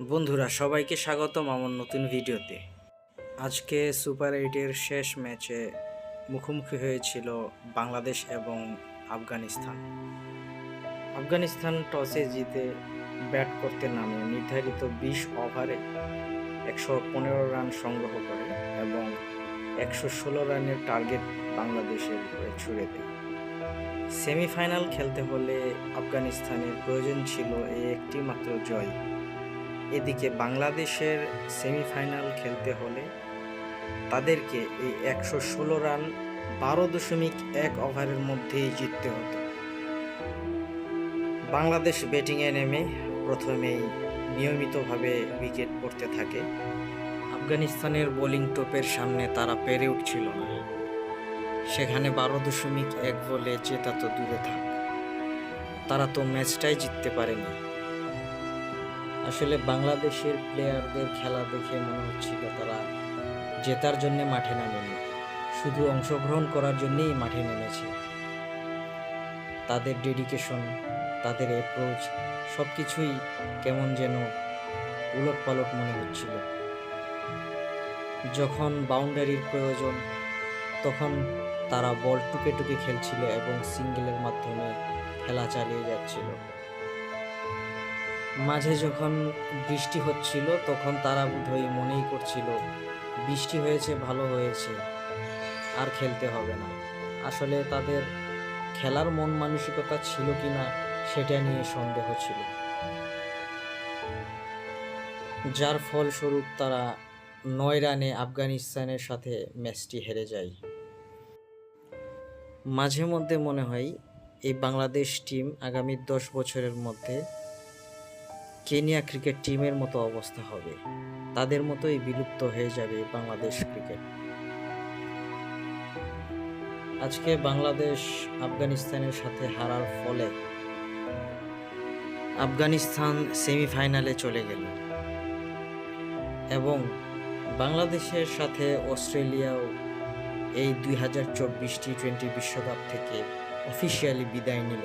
বন্ধুরা, সবাইকে স্বাগতম আমার নতুন ভিডিওতে। আজকে সুপার এইটের শেষ ম্যাচে মুখোমুখি হয়েছিল বাংলাদেশ এবং আফগানিস্তান। আফগানিস্তান টসে জিতে ব্যাট করতে নামে, নির্ধারিত বিশ ওভারে একশো পনেরো রান সংগ্রহ করে এবং একশো ষোলো রানের টার্গেট বাংলাদেশের উপরে ছুড়ে দেয়। সেমিফাইনাল খেলতে হলে আফগানিস্তানের প্রয়োজন ছিল এই একটি মাত্র জয়। এদিকে বাংলাদেশের সেমিফাইনাল খেলতে হলে তাদেরকে এই একশো ষোলো রান বারো দশমিক এক ওভারের মধ্যেই জিততে হতো। বাংলাদেশ ব্যাটিংয়ে নেমে প্রথমেই নিয়মিতভাবে উইকেট পড়তে থাকে। আফগানিস্তানের বোলিং টোপের সামনে তারা পেরে উঠছিল না। সেখানে বারো দশমিক এক বলে জেতা তো দূরে থাক। তারা তো ম্যাচটাই জিততে পারেনি। আসলে বাংলাদেশের প্লেয়ারদের খেলা দেখে মনে হচ্ছিল তারা জেতার জন্য মাঠে নামেনি। শুধু অংশগ্রহণ করার জন্যেই মাঠে নেমেছে। তাদের ডেডিকেশন তাদের অ্যাপ্রোচ সব কিছুই কেমন যেন উলট পালট মনে হচ্ছিল। যখন বাউন্ডারির প্রয়োজন, তখন তারা বল টুকে টুকে খেলছিল এবং সিঙ্গেলের মাধ্যমে খেলা চালিয়ে যাচ্ছিল। মাঝে যখন বৃষ্টি হচ্ছিল, তখন তারা বোধহয় মনেই করছিল, বৃষ্টি হয়েছে, ভালো হয়েছে, আর খেলতে হবে না। আসলে তাদের খেলার মন মানসিকতা ছিল কি না, সেটা নিয়ে সন্দেহ ছিল। যার ফলস্বরূপ তারা নয় রানে আফগানিস্তানের সাথে ম্যাচটি হেরে যায়। মাঝে মধ্যে মনে হয়, এই বাংলাদেশ টিম আগামী দশ বছরের মধ্যে কেনিয়া ক্রিকেট টিমের মতো অবস্থা হবে। তাদের মতোই বিলুপ্ত হয়ে যাবে বাংলাদেশ ক্রিকেট। আজকে বাংলাদেশ আফগানিস্তানের সাথে হারার ফলে আফগানিস্তান সেমিফাইনালে চলে গেল এবং বাংলাদেশের সাথে অস্ট্রেলিয়াও এই দুই হাজার চব্বিশ টি টোয়েন্টি বিশ্বকাপ থেকে অফিসিয়ালি বিদায় নিল।